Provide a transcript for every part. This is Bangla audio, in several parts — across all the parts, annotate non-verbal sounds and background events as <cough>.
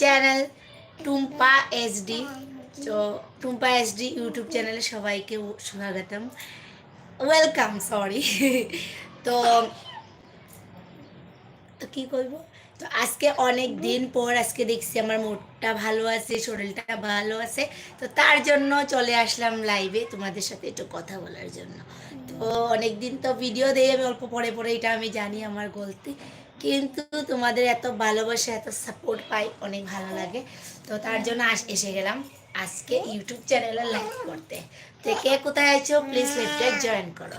চ্যানেল টুম্পা এসডি তো টুম্পা এসডি ইউটিউব চ্যানেলে সবাইকে স্বাগতম। ওয়েলকাম সরি <laughs> তো কী করব? তো আজকে অনেক দিন পর আজকে দেখছি আমার মুডটা ভালো আছে, শরীরটা ভালো আছে। তো তার জন্য চলে আসলাম লাইভে তোমাদের সাথে একটু কথা বলার জন্য। তো অনেক দিন তো ভিডিও দেই, আমি অল্প পরে পরে এটা আমি জানি আমার গলতি। কিন্তু তোমাদের এত ভালোবাসা, এত সাপোর্ট পাই, অনেক ভালো লাগে। তো তার জন্য এসে গেলাম আজকে ইউটিউব চ্যানেলে লাইভ করতে। তো কে কোথায় আছো? প্লিজ লাইভটা জয়েন করো।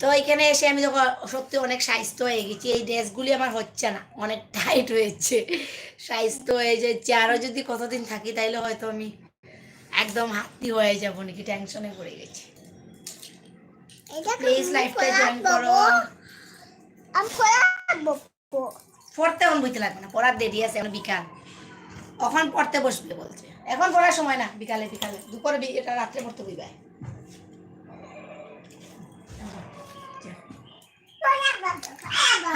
তো এখানে এসে আমি যখন সত্যি অনেক স্বাস্থ্য হয়ে গেছি। এই ড্রেসগুলি আমার হচ্ছে না, অনেক টাইট হয়েছে। স্বাস্থ্য হয়ে যাচ্ছে। আরও যদি কতদিন থাকি তাইলে হয়তো আমি একদম হাতি হয়ে যাব নাকি টেনশনে পড়ে গেছি। প্লিজ লাইফটা জয়েন করো। আমি রাখব পড়তে এখন বইতে লাগবে না পড়ার দেরি আছে এখন বিকাল। কখন পড়তে বসবে বলছে। এখন পড়ার সময় না বিকালে বিকালে। দুপুরে এটা রাত্রে পড়তে বইবে।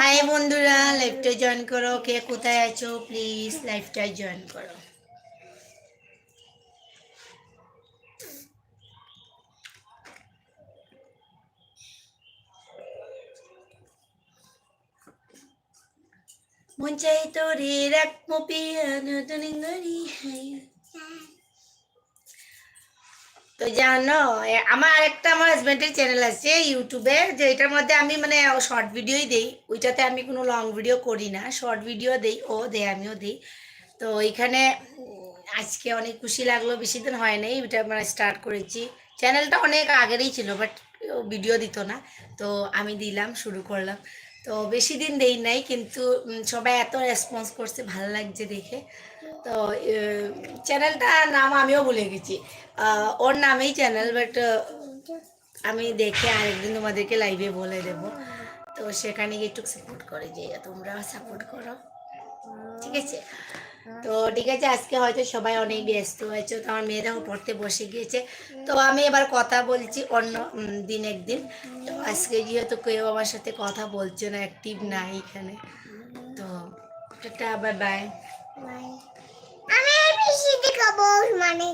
হাই বন্ধুরা লাইভটা জয়েন করো। কে কোথায় আছো? প্লিজ লাইভটা জয়েন করো। মন চাই তোরে রাখব হাই তো জানো আমার একটা আমার হাজব্যান্ডের চ্যানেল আছে ইউটিউবে যে এটার মধ্যে আমি মানে শর্ট ভিডিওই দেই। ওইটাতে আমি কোনো লং ভিডিও করি না শর্ট ভিডিও দেই ও দেয় আমিও দিই। তো উম, আজকে অনেক খুশি লাগল বেশি দিন হয় নাই ওইটা মানে স্টার্ট করেছি। চ্যানেলটা অনেক আগেরই ছিল বাট ভিডিও দিত না। তো আমি দিলাম শুরু করলাম। তো বেশি দিন দেই নাই, কিন্তু সবাই এত রেসপন্স করছে, ভালো লাগছে দেখে। তো চ্যানেলটার নাম আমিও বলে গেছি। ওর নামেই চ্যানেল বাট আমি দেখে আরেকদিন তোমাদেরকে লাইভে বলে দেব। তো সেখানে গিয়ে একটু সাপোর্ট করে যে, তোমরা সাপোর্ট করো। ঠিক আছে? তো ঠিক আছে, আজকে হয়তো সবাই অনেক ব্যস্ত হয়েছে, তো আমার মেয়েরাও পড়তে বসে গিয়েছে। তো আমি এবার কথা বলছি অন্য দিন একদিন। তো আজকে যেহেতু কেউ আমার সাথে কথা বলছে না অ্যাক্টিভ নাই এখানে। তো টাটা বাই বাই আমি মানে